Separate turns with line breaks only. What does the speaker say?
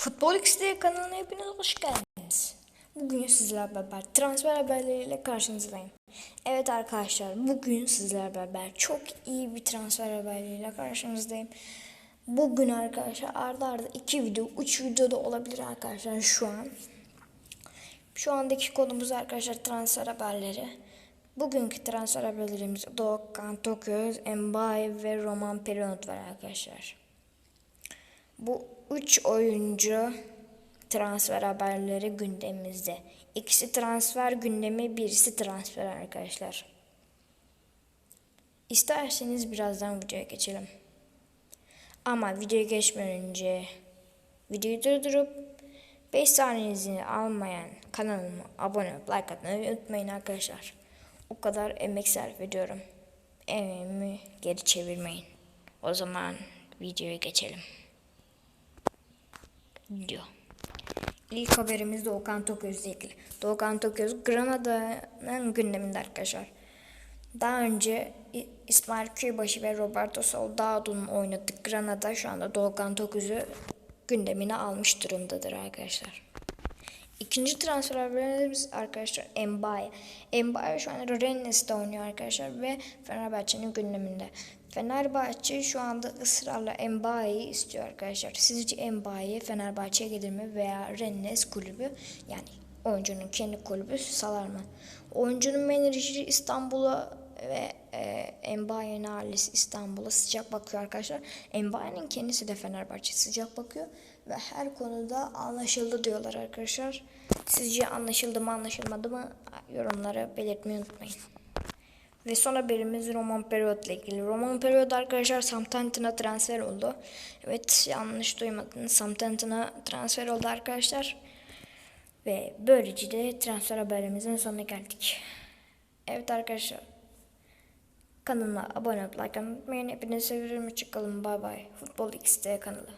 Futbol XD kanalına hepiniz hoş geldiniz. Bugün sizlerle beraber transfer haberleriyle karşınızdayım. Evet arkadaşlar bugün sizlerle beraber çok iyi bir transfer haberleriyle karşınızdayım. Bugün arkadaşlar arda arda iki video, üç video da olabilir arkadaşlar şu an. Şu andaki konumuz arkadaşlar transfer haberleri. Bugünkü transfer haberlerimiz Doğukan Toköz, Mbaye ve Roman Perionot var arkadaşlar. Bu üç oyuncu transfer haberleri gündemimizde. İkisi transfer gündemi, birisi transfer arkadaşlar. İsterseniz birazdan videoya geçelim. Ama videoya geçmeden önce videoyu durdurup 5 saniyenizi almayan kanalıma abone olup like atmayı unutmayın arkadaşlar. O kadar emek sarf ediyorum. Emeğimi geri çevirmeyin. O zaman videoya geçelim diyor. İlk haberimiz Doğukan Toköz'le ilgili. Doğukan Toköz Granada'nın gündeminde arkadaşlar. Daha önce İsmail Köybaşı ve Roberto Soldado'nun oynadık Granada şu anda Doğukan Toköz'ü gündemine almış durumdadır arkadaşlar. İkinci transfer haberimiz arkadaşlar Mbaye. Mbaye şu an Rennes'te oynuyor arkadaşlar ve Fenerbahçe'nin gündeminde. Fenerbahçe şu anda ısrarla Mbaye'yi istiyor arkadaşlar. Sizce Mbaye Fenerbahçe'ye gelir mi veya Rennes kulübü yani oyuncunun kendi kulübü salar mı? Oyuncunun menajeri İstanbul'a ve e, Mbaye'nin ailesi İstanbul'a sıcak bakıyor arkadaşlar. Mbaye'nin kendisi de Fenerbahçe sıcak bakıyor ve her konuda anlaşıldı diyorlar arkadaşlar. Sizce anlaşıldı mı anlaşılmadı mı yorumlara belirtmeyi unutmayın. Ve son haberimiz Roman Periyot ile ilgili. Roman Periyot arkadaşlar Southampton'a transfer oldu. Evet yanlış duymadınız. Southampton'a transfer oldu arkadaşlar. Ve böylece de transfer haberimizin sonuna geldik. Evet arkadaşlar. Kanalıma abone olup like atmayı unutmayın. Hepinizi seviyorum. Çıkalım. Bay bay. Futbol XT kanalı.